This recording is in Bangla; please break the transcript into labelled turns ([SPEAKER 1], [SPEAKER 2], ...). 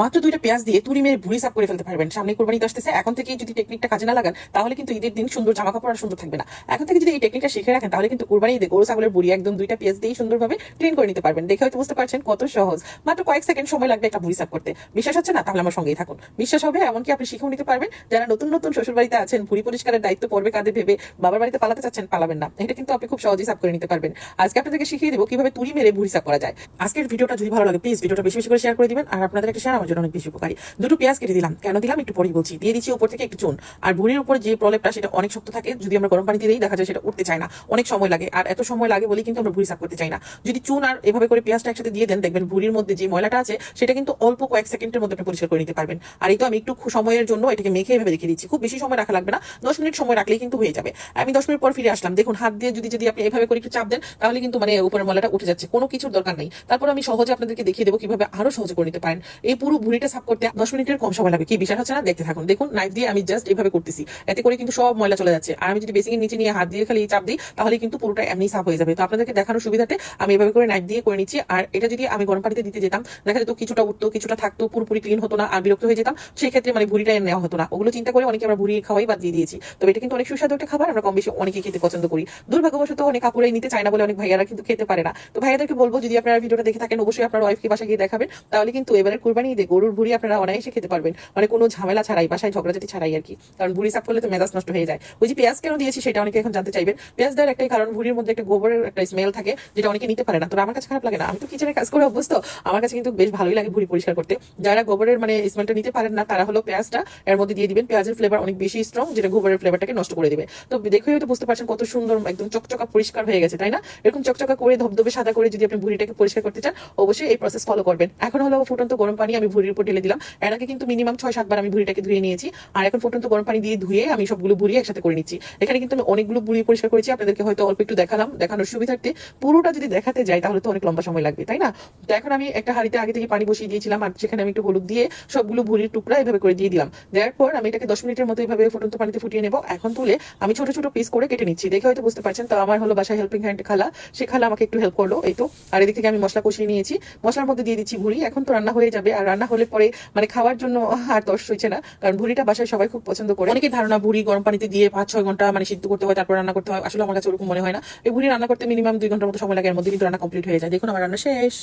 [SPEAKER 1] মাত্র দুইটা পেঁয়াজ দিয়ে তুরি মেরে ভুড়ি সাফ করে ফেলতে পারবেন। সামনে কোরবানি আসতেছে। এখন থেকে যদি টেকনিকটা কাজে না লাগান, তাহলে কিন্তু ঈদের দিন সুন্দর জামা কাপড় আর সুন্দর থাকবে না। এখন থেকে যদি এই টেকনিকটা শিখে রাখেন, তাহলে কিন্তু কোরবানি ঈদে গরু, ছাগলের বুড়ি একদম দুইটা পেঁয়াজ দিয়ে সুন্দরভাবে ক্লিন করে নিতে পারবেন। দেখে হয়তো বুঝতে পারছেন কত সহজ। মাত্র কয়েক সেকেন্ড সময় লাগবে একটা ভুড়ি সাফ করতে। বিশ্বাস হচ্ছে না? তাহলে আমার সঙ্গেই থাকুন। বিশ্বাস হবে, এমনকি আপনি শিখেও নিতে পারবেন। যারা নতুন নতুন শ্বশুর বাড়িতে আছেন, ভুড়ি পরিষ্কারের দায়িত্ব পড়বে কাঁধে ভেবে, বাবার বাড়িতে পালাতে চাচ্ছেন, পালাবেন না। এটা কিন্তু আপনি খুব সহজেই সাফ করে নিতে পারবেন। আজকে আপনাদেরকে শিখিয়ে দেবো কীভাবে তুরি মেরে ভুড়ি সাফ করা যায়। আজকের ভিডিওটা যদি ভালো লাগে প্লিজ ভিডিওটা বেশি বেশি করে শেয়ার করে দিবেন। আর আপনাদের একটা শেয়ার আমার জন্য অনেক বেশি উপকারী। দুটো পেঁয়াজ কেটে দিলাম। কেন দিলাম? একটু পরেই বলছি। দিয়ে দিচ্ছি উপর থেকে একটু চুন। আর ভুড়ির উপর যে প্রলেপটা, সেটা অনেক শক্ত থাকে। যদি আমরা গরম পানিতে দিই, দেখা যায় সেটা উঠতে চায় না। অনেক সময় লাগে। আর এত সময় লাগে বলেই কিন্তু আমরা ভুড়ি সাফ করতে চাই না। যদি চুন আর এভাবে করে পেঁয়াজটা একসাথে দিয়ে দেন, দেখবেন ভুড়ির মধ্যে যে ময়লাটা আছে, সেটা কিন্তু অল্প কয়েক সেকেন্ডের মধ্যে আপনি পরিষ্কার করে নিতে পারবেন। আর এই তো আমি একটু সময়ের জন্য এটাকে মেখে এভাবে রেখে দিচ্ছি। খুব বেশি সময় রাখা লাগবে না। দশ মিনিট সময় রাখলেই কিন্তু হয়ে যাবে। আমি দশ মিনিট পর ফিরে আসলাম। দেখুন, হাত দিয়ে যদি যদি আপনি এভাবে করে একটু চাপ দেন, তাহলে কিন্তু মানে উপরের ময়লাটা উঠে যাচ্ছে। কোনো কিছুর দরকার নেই। তারপর আমি সহজে আপনাদেরকে দেখিয়ে দেবো কীভাবে আরও সহজে করে নিতে পারেন। এই পুরো ভুড়িটা সাফ করতে দশ মিনিটের কম সময় লাগবে কি বিষয় হচ্ছে না? দেখতে থাকুন। দেখুন নাইফ দিয়ে আমি জাস্ট এইভাবে করতেছি। এতে করে কিন্তু সব ময়লা চলে যাচ্ছে। আর আমি যদি বেসিকের নিচে নিয়ে হাত দিয়ে খালি চাপ দিই, তাহলে কিন্তু পুরোটা এমনি সাফ হয়ে যাবে। তো আপনাদেরকে দেখানোর সুবিধাতে আমি এভাবে করে নাইফ দিয়ে করে নিচ্ছি। আর এটা যদি আমি গরম পানিতে দিতে যেতাম, দেখা যেত কিছুটা উঠতো, কিছুটা থাকতো, পুরোপুরি ক্লিন হতো না, আর বিরক্ত হয়ে যেতাম সেই ক্ষেত্রে মানে ভুড়িটা নেওয়া হতো না। ওগুলো চিন্তা করে অনেকে আমরা ভুড়ি খাওয়াই বাদ দিয়ে দিয়েছি। তবে এটা কিন্তু অনেক সুস্বাদু একটা খাবার, আমরা কম বেশি অনেকে খেতে পছন্দ করি। দুর্ভাগ্যবশত অনেক কাপড়ে নিতে চায় না বলে অনেক ভাইয়ারা কিন্তু খেতে পারে না। তো ভাইয়াদেরকে বলব, যদি আপনারা ভিডিওটা দেখে থাকেন, অবশ্যই আপনার ওয়াইফকে বাসা গিয়ে দেখাবেন। তাহলে কিন্তু এবারে কুরবানি ঈদে গরুর ভুড়ি আপনারা অনায়াসে খেতে পারবেন। মানে কোনো ঝামেলা ছাড়াই, বাসায় ঝগড়াঝাটি ছাড়াই আর কি। কারণ ভুড়ি সাফ করলে তো মেজাজ নষ্ট হয়ে যায়। ওই যে পেঁয়াজ কেন দিয়েছি সেটা অনেকে এখন জানতে চাইবেন। পেঁয়াজ দেওয়ার একটাই কারণ, ভুড়ির মধ্যে একটা গোবরের একটা স্মেল থাকে, যেটা অনেকে নিতে পারে না। তবে আমার কাছে খারাপ লাগে না। আমি তো কিচেনে কাজ করে অভ্যস্ত। আমার কাছে কিন্তু বেশ ভালোই লাগে ভুড়ি পরিষ্কার করতে। যারা গোবরের মানে স্মেলটা নিতে পারেন না, তারা হলো পেঁয়াজটা এর মধ্যে দিয়ে দিবেন। পেঁয়াজের ফ্লেভার অনেক বেশি স্ট্রং যেটা গোবরের ফ্লেভারটাকে নষ্ট করে দিবে। তো দেখে হয়তো বুঝতে পারছেন কত সুন্দর একদম চকচকা পরিষ্কার হয়ে গেছে, তাই না? এরকম চকচকা করে, ধবধবে সাদা করে যদি আপনি ভুড়িটাকে পরিষ্কার করতে চান, অবশ্যই এই প্রসেস ফলো করবেন। এখন হলো ফুটন্ত গরম পানি আমি ভুড়ির উপর ঢেলে দিলাম। এর আগে কিন্তু মিনিমাম ছয়, সাতবার আমি ভুড়িটাকে ধুয়ে নিয়েছি। আর এখন ফুটন্ত গরম পানি দিয়ে ধুয়ে আমি সবগুলো ভুড়ি একসাথে করে নিচ্ছি। এখানে কিন্তু আমি অনেকগুলো ভুড়ি পরিষ্কার করেছি। আপনাদেরকে হয়তো অল্প একটু দেখালাম। দেখানোর সুবিধার্থে পুরোটা যদি দেখাতে যাই তাহলে তো অনেক লম্বা সময় লাগবে, তাই না? তো এখন আমি একটা হাঁড়িতে আগে থেকে পানি বসিয়ে দিয়েছিলাম আর সেখানে আমি একটু হলুদ দিয়ে সবগুলো ভুড়ির টুকরা এভাবে করে দিয়ে দিলাম। দেওয়ার পর আমি এটাকে দশ মিনিটের মতো এভাবে ফুটন্ত পানিতে ফুটিয়ে নেব। এখন তুলে আমি ছোট ছোট পিস করে কেটে নিচ্ছি। দেখে হয়তো বুঝতে পারছেন, তো আমার হলো বাসায় হেল্পিং হ্যান্ড খালা। সে খালা আমাকে একটু হেল্প করল, এই তো। আর এদিক থেকে আমি মশলা কষিয়ে নিয়েছি। মশলার মধ্যে দিয়ে দিচ্ছি ভুড়ি। এখন তো রান্না হয়ে যাবে। আর রান্না হলে পরে মানে খাওয়ার জন্য আর দশ হয়েছে না। কারণ ভুড়িটা বাসায় সবাই খুব পছন্দ করে। অনেকে ধারণা ভুড়ি গরম পানিতে দিয়ে পাঁচ, ছয় ঘণ্টা মানে সিদ্ধ করতে হয়, তারপর রান্না করতে হয়। আসলে আমার কাছে ওরকম মনে হয় না। এই ভুড়ি রান্না করতে মিনিমাম দুই ঘণ্টার মতো সময় লাগে, এর মধ্যে কিন্তু রান্না কমপ্লিট হয়ে যায়। দেখুন, আমার রান্না শেষ।